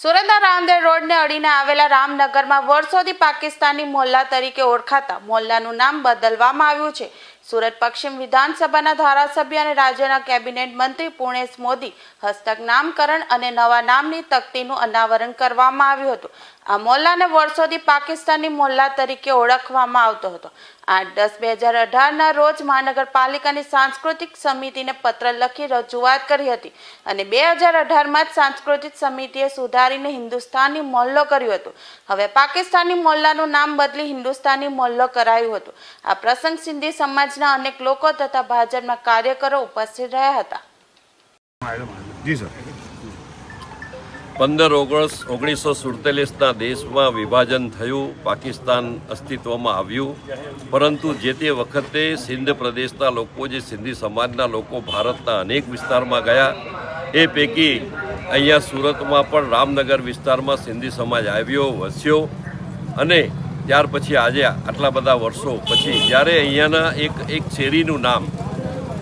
સુરતના રામદેવ રોડને અડીને આવેલા રામનગરમાં વર્ષોથી પાકિસ્તાની મોહલ્લા તરીકે ઓળખાતા મોહલ્લાનું નામ બદલવામાં આવ્યું છે. સુરત પશ્ચિમ વિધાનસભાના ધારાસભ્ય અને રાજ્યના કેબિનેટ મંત્રી પૂર્ણેશ મોદી હસ્તક નામકરણ અને નવા નામની તકતીનું અનાવરણ કરવામાં આવ્યું હતું. આ મોલ્લાને વર્ષોથી પાકિસ્તાની મોલ્લા તરીકે ઓળખવામાં આવતો હતો. આઠ દસ બે હજાર અઢારના રોજ મહાનગરપાલિકાની સાંસ્કૃતિક સમિતિને પત્ર લખી રજૂઆત કરી હતી અને બે હજાર અઢારમાં જ સાંસ્કૃતિક સમિતિએ સુધારીને હિન્દુસ્તાની મોલ્લો કર્યું હતું. હવે પાકિસ્તાની મોલ્લાનું નામ બદલી હિન્દુસ્તાની મોલ્લો કરાયું હતું. આ પ્રસંગ સિંધી સમાજના અનેક લોકો તથા ભાજપના કાર્યકરો ઉપસ્થિત રહ્યા હતા. જી સર. પંદર ઓગસ્ટ ઓગણીસો સુડતાલીસના દેશમાં વિભાજન થયું પાકિસ્તાન અસ્તિત્વમાં આવ્યું. પરંતુ જે તે વખતે સિંધ પ્રદેશના લોકો જે સિંધી સમાજના લોકો ભારતના અનેક વિસ્તારમાં ગયા એ પૈકી અહીંયા સુરતમાં પણ રામનગર વિસ્તારમાં સિંધી સમાજ આવ્યો વસ્યો. અને ત્યાર પછી આજે આટલા બધા વર્ષો પછી જ્યારે અહીંયાના એક એક શેરીનું નામ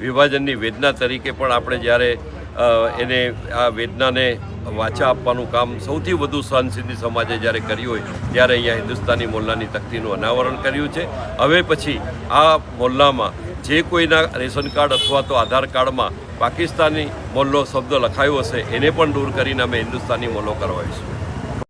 વિભાજનની વેદના તરીકે પણ આપણે જ્યારે એને આ વેદનાને વાચા આપવાનું કામ સૌથી વધુ સહન સિંધી સમાજે જ્યારે કર્યું હોય, ત્યારે અહીંયા હિન્દુસ્તાની મોલ્લાની તકતીનું અનાવરણ કર્યું છે. હવે પછી આ મોલ્લામાં જે કોઈના રેશન કાર્ડ અથવા તો આધાર કાર્ડમાં પાકિસ્તાની મોલ્લો શબ્દ લખાયો હશે, એને પણ દૂર કરીને અમે હિન્દુસ્તાની મોલ્લો કરવાઈશું